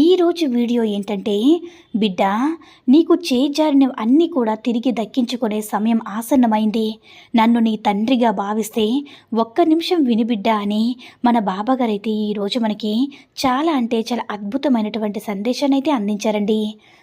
ఈరోజు వీడియో ఏంటంటే బిడ్డ నీకు చేజారిన అన్నీ కూడా తిరిగి దక్కించుకునే సమయం ఆసన్నమైంది. నన్ను నీ తండ్రిగా భావిస్తే ఒక్క నిమిషం విని బిడ్డ అని మన బాబాగారైతే ఈరోజు మనకి చాలా అంటే చాలా అద్భుతమైనటువంటి సందేశాన్ని అయితే అందించారండి.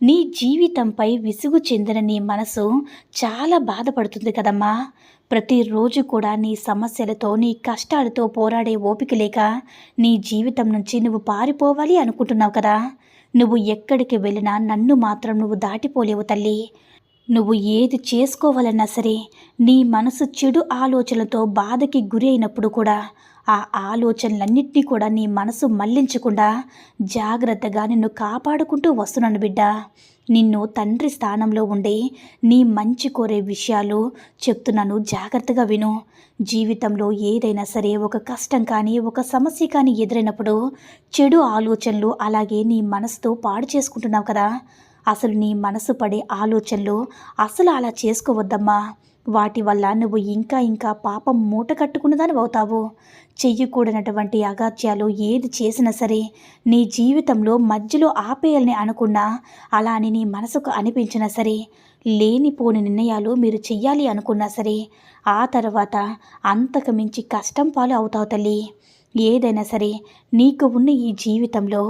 నీ జీవితంపై విసుగు చెందిన నీ మనసు చాలా బాధపడుతుంది కదమ్మా. ప్రతిరోజు కూడా నీ సమస్యలతో నీ కష్టాలతో పోరాడే ఓపిక లేక నీ జీవితం నుంచి నువ్వు పారిపోవాలి అనుకుంటున్నావు కదా. నువ్వు ఎక్కడికి వెళ్ళినా నన్ను మాత్రం నువ్వు దాటిపోలేవు తల్లి. నువ్వు ఏది చేసుకోవాలన్నా సరే నీ మనసు చెడు ఆలోచనలతో బాధకి గురి అయినప్పుడు కూడా ఆ ఆలోచనలన్నింటినీ కూడా నీ మనసు మళ్ళించకుండా జాగ్రత్తగా నిన్ను కాపాడుకుంటూ వస్తున్నాను బిడ్డ. నిన్ను తండ్రి స్థానంలో ఉండే నీ మంచి కోరే విషయాలు చెప్తున్నాను. జాగ్రత్తగా విను. జీవితంలో ఏదైనా సరే ఒక కష్టం కానీ ఒక సమస్య కానీ ఎదురైనప్పుడు చెడు ఆలోచనలు అలాగే నీ మనసుతో పాడు చేసుకుంటున్నావు కదా. అసలు నీ మనసు పడే ఆలోచనలు అసలు అలా చేసుకోవద్దమ్మా. వాటి వల్ల నువ్వు ఇంకా ఇంకా పాపం మూట కట్టుకున్నదాని అవుతావు. చెయ్యకూడనటువంటి అగాత్యాలు ఏది చేసినా సరే నీ జీవితంలో మధ్యలో ఆపేయాలని అనుకున్నా అలా అని నీ మనసుకు అనిపించినా సరే లేనిపోని నిర్ణయాలు మీరు చెయ్యాలి అనుకున్నా సరే ఆ తర్వాత అంతకు మించి కష్టం పాలు అవుతావు తల్లి. ఏదైనా సరే నీకు ఉన్న ఈ జీవితంలో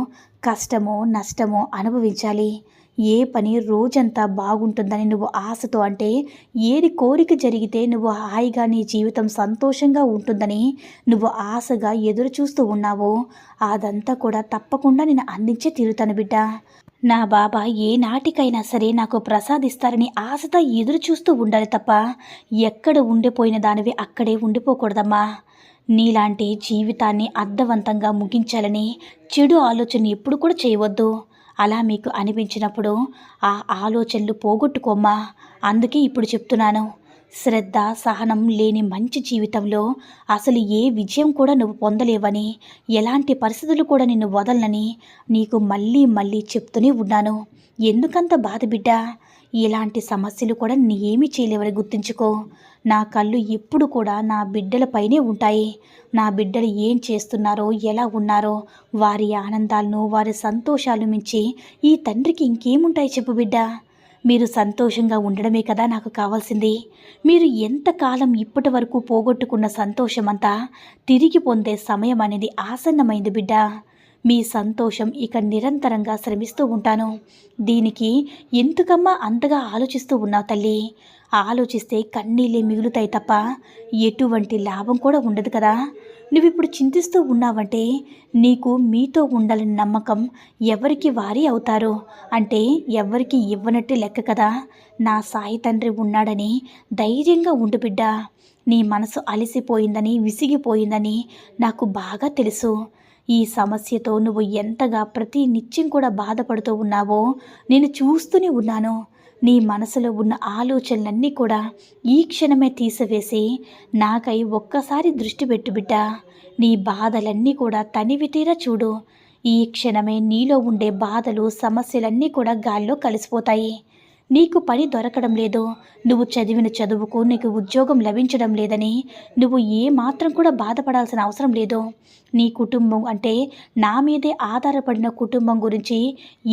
కష్టమో నష్టమో అనుభవించాలి. ఏ పని రోజంతా బాగుంటుందని నువ్వు ఆశతో అంటే ఏది కోరిక జరిగితే నువ్వు హాయిగా నీ జీవితం సంతోషంగా ఉంటుందని నువ్వు ఆశగా ఎదురు చూస్తూ ఉన్నావో అదంతా కూడా తప్పకుండా నేను అందించే తీరుతాను బిడ్డ. నా బాబా ఏ నాటికైనా సరే నాకు ప్రసాదిస్తారని ఆశతో ఎదురు చూస్తూ ఉండాలి తప్ప ఎక్కడ ఉండిపోయిన దానివి అక్కడే ఉండిపోకూడదమ్మా. నీలాంటి జీవితాన్ని అర్థవంతంగా ముగించాలని చెడు ఆలోచన ఎప్పుడు కూడా చేయవద్దు. అలా మీకు అనిపించినప్పుడు ఆ ఆలోచనలు పోగొట్టుకోమ్మా. అందుకే ఇప్పుడు చెప్తున్నాను. శ్రద్ధ సహనం లేని మంచి జీవితంలో అసలు ఏ విజయం కూడా నువ్వు పొందలేవని ఎలాంటి పరిస్థితులు కూడా నిన్ను వదలనని నీకు మళ్ళీ మళ్ళీ చెప్తూనే ఉన్నాను. ఎందుకంత బాధ బిడ్డ? ఇలాంటి సమస్యలు కూడా నీ ఏమీ చేయలేవని గుర్తుంచుకో. నా కళ్ళు ఎప్పుడు కూడా నా బిడ్డలపైనే ఉంటాయి. నా బిడ్డలు ఏం చేస్తున్నారో ఎలా ఉన్నారో వారి ఆనందాలను వారి సంతోషాలు మించి ఈ తండ్రికి ఇంకేముంటాయి చెప్పు బిడ్డ. మీరు సంతోషంగా ఉండడమే కదా నాకు కావాల్సింది. మీరు ఎంతకాలం ఇప్పటి వరకు పోగొట్టుకున్న సంతోషమంతా తిరిగి పొందే సమయం అనేది ఆసన్నమైంది బిడ్డ. మీ సంతోషం ఇక నిరంతరంగా శ్రమిస్తూ ఉంటాను. దీనికి ఎందుకమ్మా అంతగా ఆలోచిస్తూ ఉన్నావు తల్లి? ఆలోచిస్తే కన్నీళ్ళే మిగులుతాయి తప్ప ఎటువంటి లాభం కూడా ఉండదు కదా. నువ్విప్పుడు చింతిస్తూ ఉన్నావంటే నీకు మీతో ఉండాలని నమ్మకం ఎవరికి వారి అవుతారు? అంటే ఎవరికి ఇవ్వనట్టు లెక్క కదా. నా సాయి తండ్రి ఉన్నాడని ధైర్యంగా ఉండు బిడ్డ. నీ మనసు అలసిపోయిందని విసిగిపోయిందని నాకు బాగా తెలుసు. ఈ సమస్యతో నువ్వు ఎంతగా ప్రతి నిత్యం కూడా బాధపడుతూ ఉన్నావో నేను చూస్తూనే ఉన్నాను. నీ మనసులో ఉన్న ఆలోచనలన్నీ కూడా ఈ క్షణమే తీసివేసి నాకై ఒక్కసారి దృష్టి పెట్టు బిడ్డ. నీ బాధలన్నీ కూడా తనివితీరా చూడు. ఈ క్షణమే నీలో ఉండే బాధలు సమస్యలన్నీ కూడా గాల్లో కలిసిపోతాయి. నీకు పని దొరకడం లేదు. నువ్వు చదివిన చదువుకు నీకు ఉద్యోగం లభించడం లేదని నువ్వు ఏ మాత్రం కూడా బాధపడాల్సిన అవసరం లేదు. నీ కుటుంబం అంటే నా మీదే ఆధారపడిన కుటుంబం గురించి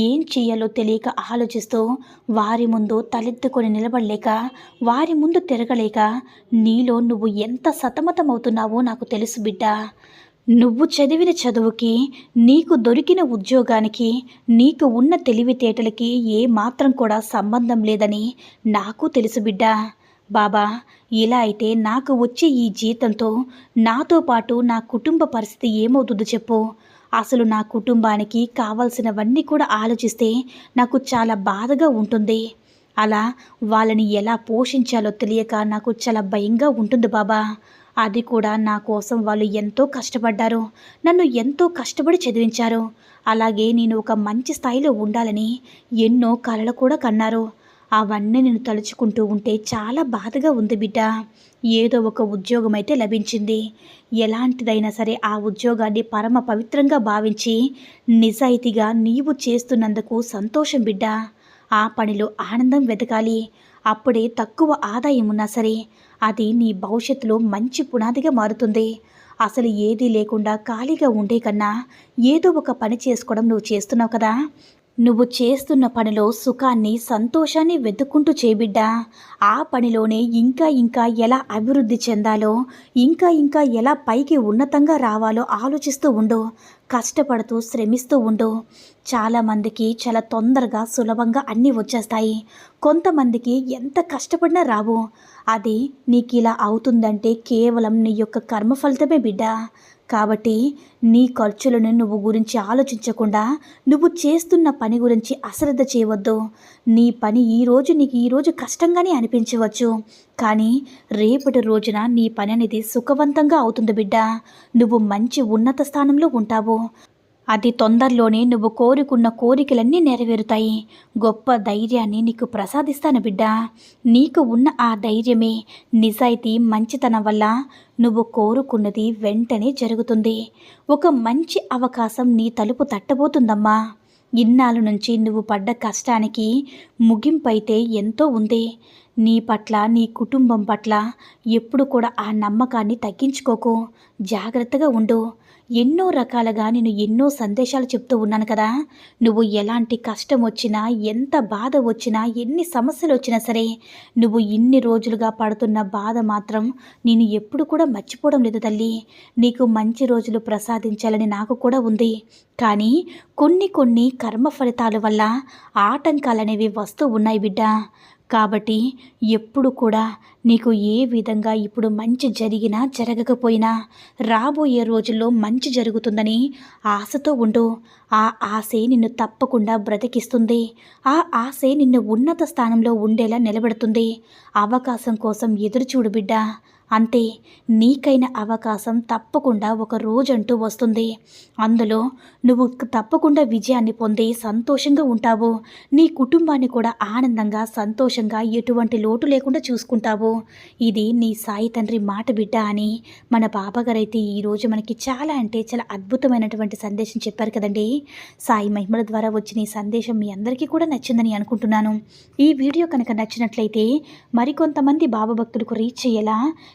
ఏం చేయాలో తెలియక ఆలోచిస్తూ వారి ముందు తలెత్తుకొని నిలబడలేక వారి ముందు తిరగలేక నీలో నువ్వు ఎంత సతమతమవుతున్నావో నాకు తెలుసు బిడ్డ. నువ్వు చదివిన చదువుకి నీకు దొరికిన ఉద్యోగానికి నీకు ఉన్న తెలివితేటలకి ఏ మాత్రం కూడా సంబంధం లేదని నాకు తెలుసు బిడ్డ. బాబా ఇలా అయితే నాకు వచ్చే ఈ జీతంతో నాతో పాటు నా కుటుంబ పరిస్థితి ఏమవుతుందో చెప్పు. అసలు నా కుటుంబానికి కావాల్సినవన్నీ కూడా ఆలోచిస్తే నాకు చాలా బాధగా ఉంటుంది. అలా వాళ్ళని ఎలా పోషించాలో తెలియక నాకు చాలా భయంగా ఉంటుంది బాబా. అది కూడా నా కోసం వాళ్ళు ఎంతో కష్టపడ్డారు. నన్ను ఎంతో కష్టపడి చదివించారు. అలాగే నేను ఒక మంచి స్థాయిలో ఉండాలని ఎన్నో కలలు కూడా కన్నారు. అవన్నీ నేను తలుచుకుంటూ ఉంటే చాలా బాధగా ఉంది బిడ్డ. ఏదో ఒక ఉద్యోగం అయితే లభించింది. ఎలాంటిదైనా సరే ఆ ఉద్యోగాన్ని పరమ పవిత్రంగా భావించి నిజాయితీగా నీవు చేస్తున్నందుకు సంతోషం బిడ్డ. ఆ పనిలో ఆనందం వెతకాలి. అప్పుడే తక్కువ ఆదాయం ఉన్నా సరే అది నీ భవిష్యత్తులో మంచి పునాదిగా మారుతుంది. అసలు ఏదీ లేకుండా ఖాళీగా ఉండే కన్నా ఏదో ఒక పని చేసుకోవడం నువ్వు చేస్తున్నావు కదా. నువ్వు చేస్తున్న పనిలో సుఖాన్ని సంతోషాన్ని వెతుక్కుంటూ చేబిడ్డా ఆ పనిలోనే ఇంకా ఇంకా ఎలా అభివృద్ధి చెందాలో ఇంకా ఇంకా ఎలా పైకి ఉన్నతంగా రావాలో ఆలోచిస్తూ ఉండు. కష్టపడుతూ శ్రమిస్తూ ఉండు. చాలామందికి చాలా తొందరగా సులభంగా అన్నీ వచ్చేస్తాయి. కొంతమందికి ఎంత కష్టపడినా రావు. అది నీకు ఇలా అవుతుందంటే కేవలం నీ యొక్క కర్మ ఫలితమే బిడ్డ. కాబట్టి నీ ఖర్చులను నువ్వు గురించి ఆలోచించకుండా నువ్వు చేస్తున్న పని గురించి అశ్రద్ధ చేయవద్దు. నీ పని ఈరోజు నీకు ఈరోజు కష్టంగానే అనిపించవచ్చు. కానీ రేపటి రోజున నీ పని అనేది సుఖవంతంగా అవుతుంది బిడ్డ. నువ్వు మంచి ఉన్నత స్థానంలో ఉంటావు. అతి తొందరలోనే నువ్వు కోరుకున్న కోరికలన్నీ నెరవేరుతాయి. గొప్ప ధైర్యాన్ని నీకు ప్రసాదిస్తాను బిడ్డ. నీకు ఉన్న ఆ ధైర్యమే నిజాయితీ మంచితనం వల్ల నువ్వు కోరుకున్నది వెంటనే జరుగుతుంది. ఒక మంచి అవకాశం నీ తలుపు తట్టబోతుందమ్మా. ఇన్నాళ్ళ నుంచి నువ్వు పడ్డ కష్టానికి ముగింపైతే ఎంతో ఉంది. నీ పట్ల నీ కుటుంబం పట్ల ఎప్పుడు కూడా ఆ నమ్మకాన్ని తగ్గించుకోకు. జాగ్రత్తగా ఉండు. ఎన్నో రకాలుగా నేను ఎన్నో సందేశాలు చెప్తూ ఉన్నాను కదా. నువ్వు ఎలాంటి కష్టం వచ్చినా ఎంత బాధ వచ్చినా ఎన్ని సమస్యలు వచ్చినా సరే నువ్వు ఇన్ని రోజులుగా పడుతున్న బాధ మాత్రం నేను ఎప్పుడు కూడా మర్చిపోవడం లేదు తల్లి. నీకు మంచి రోజులు ప్రసాదించాలని నాకు కూడా ఉంది. కానీ కొన్ని కొన్ని కర్మ ఫలితాల వల్ల ఆటంకాలనేవి వస్తూ ఉన్నాయి బిడ్డ. కాబట్టి ఎప్పుడు కూడా నీకు ఏ విధంగా ఇప్పుడు మంచి జరిగినా జరగకపోయినా రాబోయే రోజుల్లో మంచి జరుగుతుందని ఆశతో ఉండు. ఆ ఆశే నిన్ను తప్పకుండా బ్రతికిస్తుంది. ఆ ఆశే నిన్ను ఉన్నత స్థానంలో ఉండేలా నిలబెడుతుంది. అవకాశం కోసం ఎదురుచూడు బిడ్డ. అంతే నీకైన అవకాశం తప్పకుండా ఒక రోజంటూ వస్తుంది. అందులో నువ్వు తప్పకుండా విజయాన్ని పొంది సంతోషంగా ఉంటావు. నీ కుటుంబాన్ని కూడా ఆనందంగా సంతోషంగా ఎటువంటి లోటు లేకుండా చూసుకుంటావు. ఇది నీ సాయి తండ్రి మాట బిడ్డ అని మన బాబాగారైతే ఈరోజు మనకి చాలా అంటే చాలా అద్భుతమైనటువంటి సందేశం చెప్పారు కదండి. సాయి మహిమల ద్వారా వచ్చిన ఈ సందేశం మీ అందరికీ కూడా నచ్చిందని అనుకుంటున్నాను. ఈ వీడియో కనుక నచ్చినట్లయితే మరికొంతమంది బాబా భక్తులకు రీచ్ అయ్యేలా